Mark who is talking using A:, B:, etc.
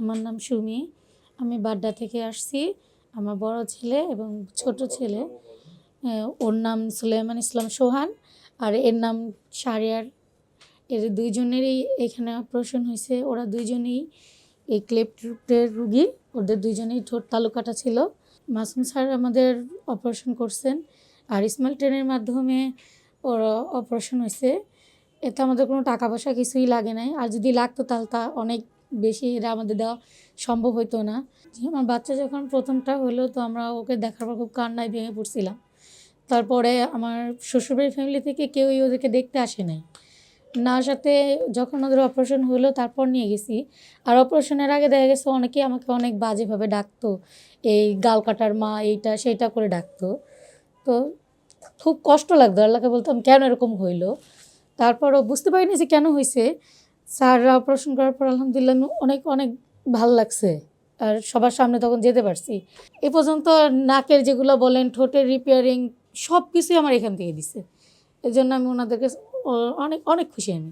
A: আমার নাম সুমি, আমি বাড্ডা থেকে আসছি। আমার বড় ছেলে এবং ছোট ছেলে ওর নাম সুলেমান ইসলাম সোহান আর এর নাম শারিয়ার এর দুইজনেরই এখানে অপারেশন হয়েছে, ওরা দুইজনেই এই ক্লেপ্টের রুগী, ওদের দুইজনেই ঠোঁট তালুকাটা ছিল। মাসুম স্যার আমাদের অপারেশন করছেন আর স্মাইল ট্রেনের মাধ্যমে ওরা অপারেশন হয়েছে। এতে আমাদের কোনো টাকা পয়সা কিছুই লাগে নাই, আর যদি লাগতো তাহলে তা অনেক বেশি এটা আমাদের দেওয়া সম্ভব হতো না। আমার বাচ্চা যখন প্রথমটা হলো, তো আমরা ওকে দেখার পর খুব কান্নায় ভেঙে পড়ছিলাম। তারপরে আমার শ্বশুরবাড়ির ফ্যামিলি থেকে কেউই ওদেরকে দেখতে আসে নাই। না সাথে যখন ওদের অপারেশন হলো, তারপর নিয়ে গেছি। আর অপারেশনের আগে দেখা গেছে অনেকেই আমাকে অনেক বাজেভাবে ডাকতো। এই গাল কাটার মা, এইটা, সেইটা করে ডাকতো। তো খুব কষ্ট লাগতো। আল্লাহকে বলতাম, কেন এরকম হইল? তারপরও বুঝতে পারিনি যে কেন হয়েছে স্যাররা অপারেশন করার পর আলহামদুলিল্লাহ আমি অনেক অনেক ভালো লাগছে। আর সবার সামনে তখন যেতে পারছি। এ পর্যন্ত নাকের যেগুলো বলেন, ঠোঁটের রিপেয়ারিং সব কিছুই আমার এখান থেকে এই জন্য আমি ওনাদেরকে অনেক অনেক খুশি আমি।